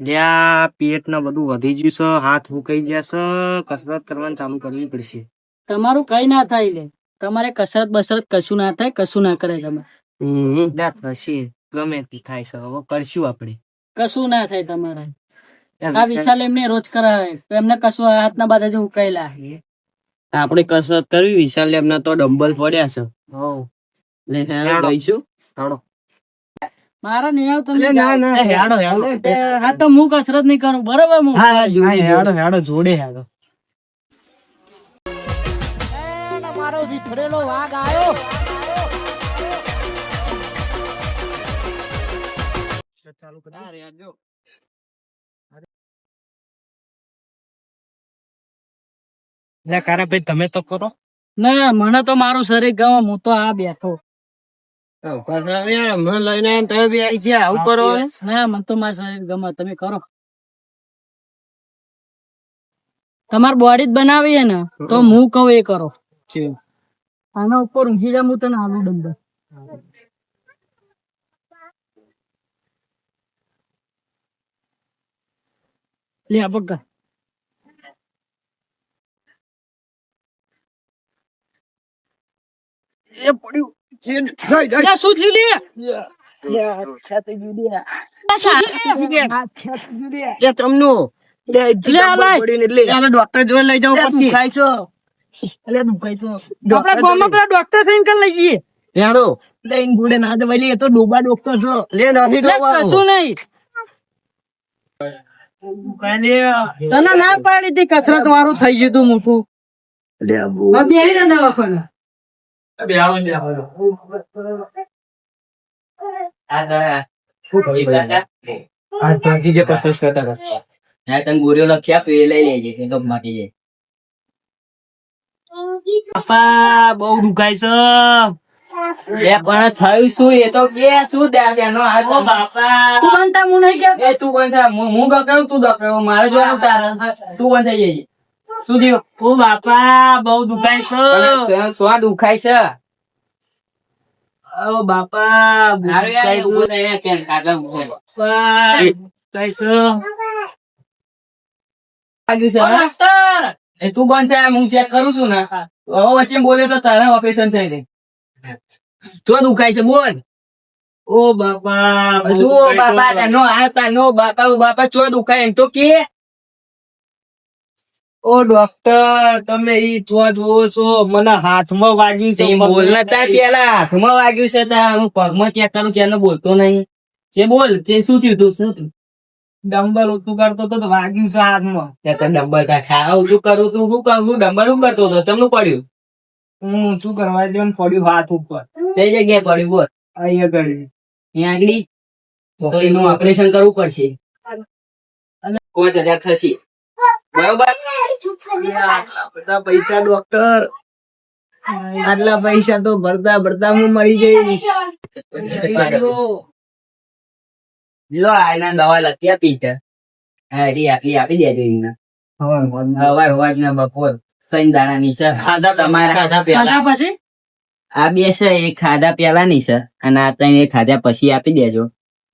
લ્યા પેટ ને બધું વધી ગયું છે હાથ મુકાઈ ગયા છે કસરત કરવાનું ચાલુ કરવી પડશે. તમારું કઈ ના થાય લે. તમારે કસરત બસરત કશું ના થાય કશું ના કરે તમે ના થશે. ગમે તે થાય છે હવે કરશું આપણે. કશું ના થાય તમારે. આ વિશાલ એમને રોજ કરાવે તો એમને કશું હાથના બાજુ જ ઉકાયેલા આપણે કસરત કરવી વિશાલ એમના તો ડંબલ પડ્યા છે. હો લે. ગઈશું મારા નહીં આવ તમે ના, ના, હેડો, હેડો. હા તો હું કસરત નહીં કરું. બરાબર હું હા હા હેડો હેડો જોડે હેડો. મારો વિખરેલો વાઘ આવ્યો ચાલુ કરી જો. લ્યા કારા ભાઈ તમે તો કરો. ના મને તો મારું શરીર ગમે હું તો આ બેઠો. લઈને તમે બી આવી ગયા આવું કરવાનું. ના મને તો મારું શરીર ગમે તમે કરો. તમારી બોડી જ બનાવી ને તો હું કહું એ કરો. આના ઉપર ઊંઘી જા હું તને આલુ ડંબર લે આ એ પડ્યું. શું થયું લે ડોક્ટર લઈ જવું કરી લઈ જઈએ યારો ના એ તો ડોબા ડોક્ટર છો લે નથી કશું નહીં તને ના પાડી હતી કસરત વાળું થઈ ગયું તું મોટું હવે બેહી ને દવાખાને હાથ ભાગી જે કસરત કરતા હતા તને ગોળીઓ લખી આપી એ લઈ લેજે એ ગપ માટી જાય બાપા બહુ દુખાય છે એ પણ થયું શું એ તો કે શું ત્યાં ત્યાંનો હાથ ઓ બાપા તું બનતા હું નહીં કે એ તું કોણ થાય હું હું ડોક્ટર તું ડોક્ટર મારે જોવાનું તારા તું કોણ થઈ જજે શું થયું? ઓ બાપા બહુ દુખાય છે. સ્વા દુખાય છે? ઓ બાપા દુખાય રહી, દુખાય છે. છે, ડોક્ટર! એ તું બંધ થાય હું ચેક કરું છું ને. હવે વચ્ચે બોલે તો તારા ઓપરેશન થઈ તો દુખાય છે બોલ. ઓ બાપા શું બાપા નો આ તાનો બાપા બાપા ચો દુખાય એમ તો કે? ઓ ડોક્ટર તમે ઈ તો જોવો છો. મને હાથમાં વાગ્યું છે. બોલ નતા પેલા. હાથમાં વાગ્યું છે તા હું પગમાં ચેક કરું ત્યાંનો બોલતો નહીં. જે બોલ તે શું થયું તું? શું ડમ્બર ઊંચું કરતો તો વાગ્યું છે હાથમાં. ત્યાં તો ડમ્બલ તા ખાવા ઊંચું કરું તું શું કરું? હું ડમ્બલ શું કરતો હતો? તમને પડ્યું? હું ઊંચું કરવા ને પડ્યું હાથ ઉપર? કઈ જગ્યાએ પડ્યું? બોલ. અહીંયા ગળી ત્યાં આગળ? તો એનું ઓપરેશન કરવું પડશે. પાંચ હજાર થશે. બરોબર? બધા પૈસા ડોક્ટર આટલા પૈસા તો ભરતા ભરતા હું મરી જઈશ. લો આના દવા લખી આપી છે. હા આપી આપી દેજો એમને. હવાર હવાર ના બપોર. સૈન દાણા ની છે. ખાધા તમારા? ખાધા ખાધા પછી? આ બે છે એ ખાધા પેલા ની છે. અને આ ત્રણ એ ખાધા પછી આપી દેજો.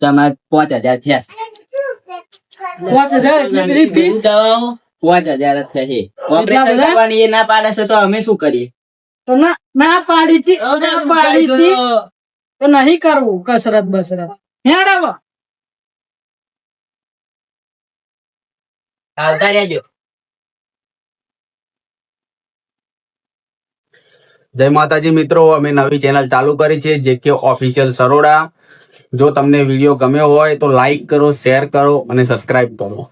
તમારે પાંચ હજાર થયા પાંચ હજાર પેલી પાંચ હજાર જ થશે ઓપરેશન કરવાની એ ના પાડે છે તો અમે શું કરીએ? તો ના ના પાડી હતી ના પાડી હતી તો. નહીં કરવું કસરત બસરત. હેડ આવો આવતા રહેજો. જય માતાજી મિત્રો અમે નવી ચેનલ ચાલુ કરી છે જે કે ઓફિશિયલ સરોડા. જો તમને વીડિયો ગમ્યો હોય તો લાઈક કરો શેર કરો અને સબસ્ક્રાઇબ કરો.